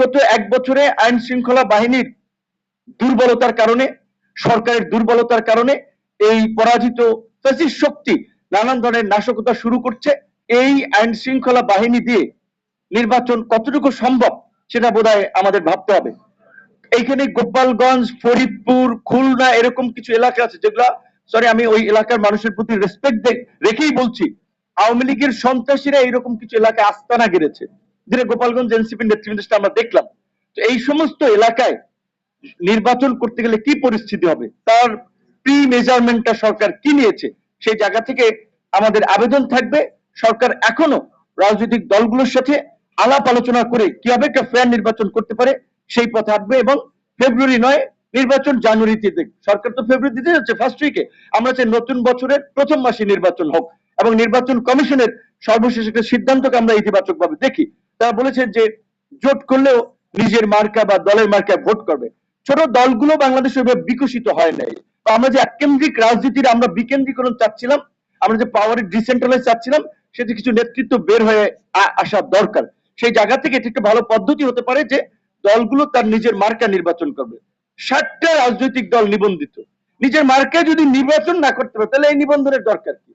বিগত এক বছরে আইন শৃঙ্খলা বাহিনীর দুর্বলতার কারণে, সরকারের দুর্বলতার কারণে এই পরাজিত ফ্যাসিস্ট শক্তি নানান ধরনের নাশকতা শুরু করছে। এই আইন শৃঙ্খলা বাহিনী দিয়ে নির্বাচন কতটুকু সম্ভব সেটা বোধহয় আমাদের ভাবতে হবে। এইখানে গোপালগঞ্জ, ফরিদপুর, খুলনা এরকম কিছু এলাকা আছে যেগুলা সরি আমি ওই এলাকার মানুষের প্রতি রেসপেক্ট রেখেই বলছি, আওয়ামী লীগের সন্ত্রাসীরা এইরকম কিছু এলাকায় আস্তানা গেড়েছে। যেটা গোপালগঞ্জ এনসিপি নেতৃবৃন্দ আমরা দেখলাম, তো এই সমস্ত এলাকায় নির্বাচন করতে গেলে কি পরিস্থিতি হবে? তার প্রি মেজারমেন্টটা সরকার কি নিয়েছে? সেই জায়গা থেকে আমাদের আবেদন থাকবে। সরকার এখনও রাজনৈতিক দলগুলোর সাথে আলাপ আলোচনা করে কীভাবে একটা ফেয়ার নির্বাচন করতে পারে, সেই পথে আসবে এবং ফেব্রুয়ারি নয়, নির্বাচন জানুয়ারিতে সরকার তো ফেব্রুয়ারি দিতে যাচ্ছে ফার্স্ট উইকে আমরা চাই নতুন বছরের প্রথম মাসে নির্বাচন হোক এবং নির্বাচন কমিশনের সর্বশেষ একটা সিদ্ধান্তকে আমরা ইতিবাচক ভাবে দেখি। তারা বলেছে যে জোট করলেও নিজের মার্কা বা দলের মার্কায় ভোট করবে। ছোট দলগুলো বাংলাদেশে ওইভাবে বিকশিত হয় নাই। আমরা যে এককেন্দ্রিক রাজনীতির আমরা বিকেন্দ্রীকরণ চাচ্ছিলাম, আমরা যে পাওয়ারের ডিসেন্ট্রালাইজ চাচ্ছিলাম সেটা কিছু নেতৃত্ব বের হয়ে আসা দরকার। সেই জায়গা থেকে এটি একটা ভালো পদ্ধতি হতে পারে যে দলগুলো তার নিজের মার্কা নির্বাচন করবে। ষাটটা রাজনৈতিক দল নিবন্ধিত। নিজের মার্কায় যদি নির্বাচন না করতে পারে, তাহলে এই নিবন্ধনের দরকার কি?